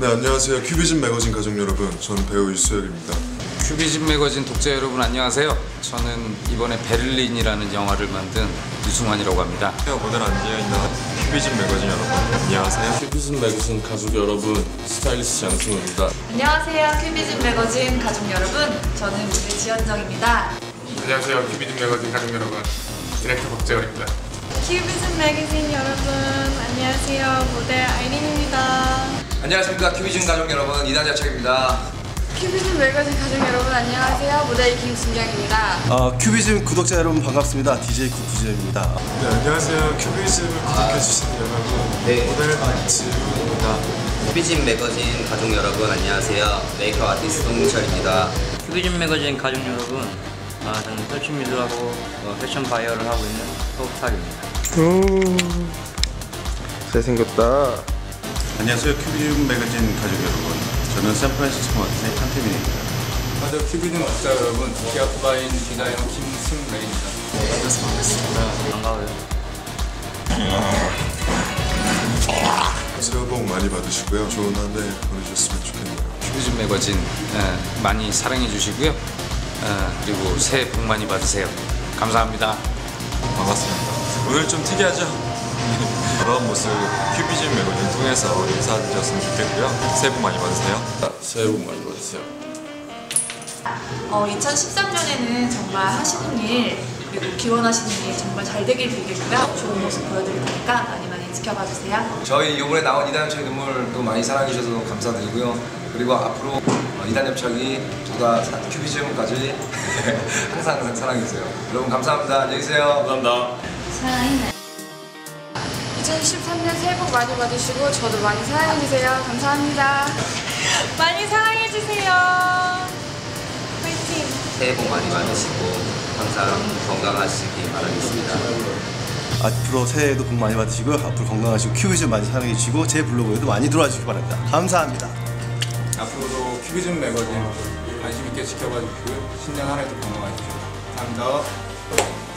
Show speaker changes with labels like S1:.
S1: 네 안녕하세요 큐비즘 매거진 가족 여러분 저는 배우 유수혁입니다
S2: 큐비즘 매거진 독자 여러분 안녕하세요. 저는 이번에 베를린이라는 영화를 만든 유승환이라고 합니다.
S1: 모델 안지현이나 큐비즘 매거진 여러분 안녕하세요
S3: 큐비즘 매거진 가족 여러분 스타일리스트 양승우입니다
S4: 안녕하세요. 큐비즘 매거진 가족 여러분. 저는 모델 지연정입니다.
S5: 안녕하세요. 큐비즘 매거진 가족 여러분. 디렉터 박재원입니다.
S4: 큐비즘 매거진 여러분. 안녕하세요. 모델 아이린입니다.
S6: 안녕하십니까 큐비즘 가족 여러분 이단자 책입니다
S4: 큐비즘 매거진 가족 여러분. 안녕하세요. 모델 김순경입니다.
S7: 어, 큐비즘 구독자 여러분 반갑습니다. DJ 구구즈입니다.
S1: 네 안녕하세요 큐비즘을 구독해주신 여러분
S6: 네.
S1: 모델 안지훈입니다
S6: 큐비즘 매거진 가족 여러분 안녕하세요 메이크업 아티스트 동철입니다
S8: 큐비즘 매거진 가족 여러분, 아, 저는 패션 미술하고 어, 패션 바이어를 하고 있는 소탁입니다.
S7: 잘생겼다.
S9: 안녕하세요. 큐비즘 매거진 가족 여러분. 저는 샌프란시스코 마켓의 칸테빈입니다.
S2: 먼저 큐비즘 독자 여러분, 기아프바인 디자이너 김승래입니다. 만나서 반갑습니다.
S8: 반가워요.
S1: 새해 복 많이 받으시고요 좋은 한 해 보내셨으면 좋겠네요
S2: 큐비즘 매거진 에, 많이 사랑해 주시고요. 에, 그리고 새해 복 많이 받으세요. 감사합니다.
S1: 반갑습니다 오늘 좀 특이하죠? 돌아온 모습 큐비즘 매거진 통해서 인사드렸으면 좋겠고요. 새해 복 많이 받으세요.
S3: 새해 복 많이 받으세요.
S4: 어, 2013년에는 정말 하시는 일 그리고 기원하시는 일 정말 잘 되길 빌겠고요. 좋은 모습 보여드릴 테니까 많이 많이 지켜봐 주세요.
S6: 저희 이번에 나온 이단협착 눈물도 많이 사랑해 주셔서 감사드리고요. 그리고 앞으로 어, 이단협착이 보다 사- 큐비즘까지 항상 항상 사랑해 주세요. 여러분 감사합니다. 안녕히 계세요.
S3: 감사합니다
S4: 2013년 새해 복 많이 받으시고 저도 많이 사랑해주세요. 감사합니다. 많이 사랑해주세요. 화이팅!
S6: 새해 복 많이 받으시고 항상 건강하시기 바라겠습니다
S7: 앞으로 새해에도 복 많이 받으시고 앞으로 건강하시고 큐비즘 많이 사랑해 주시고 제 블로그에도 많이 들어와 주시기 바랍니다. 감사합니다.
S5: 앞으로도 큐비즘 매거진 관심 있게 지켜봐 주시고요. 신년 한 해도 건강하십시오. 감사합니다.